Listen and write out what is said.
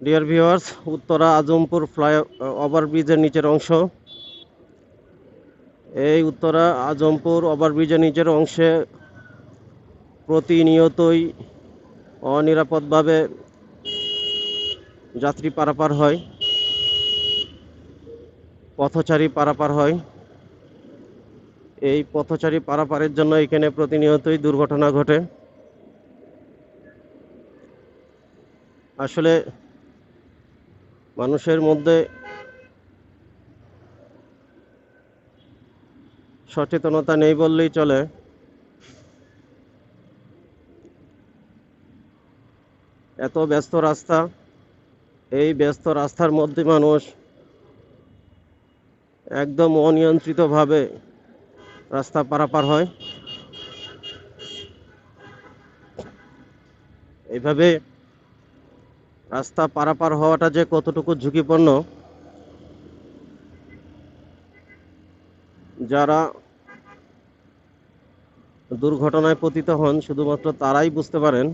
Dear viewers Uttara Azampur fly ওভারব্রিজের নিচের অংশ। এই উত্তরা আজমপুর ওভারব্রিজের নিচের অংশে প্রতিনিয়তই অনিরাপদভাবে যাত্রী পারাপার হয়, পথচারী পারাপার হয়। এই পথচারী পারাপারের জন্য এখানে প্রতিনিয়তই দুর্ঘটনা ঘটে। আসলে মানুষের মধ্যে সচেতনতা নেই বললেই চলে। এত ব্যস্ত রাস্তা, এই ব্যস্ত রাস্তার মধ্যে মানুষ একদম অনিয়ন্ত্রিতভাবে রাস্তা পারাপার হয়। এইভাবে রাস্তা পারাপার হওয়াটা যে কতটুকু ঝুঁকিপূর্ণ যারা দুর্ঘটনায় পতিত হন শুধুমাত্র তারাই বুঝতে পারেন।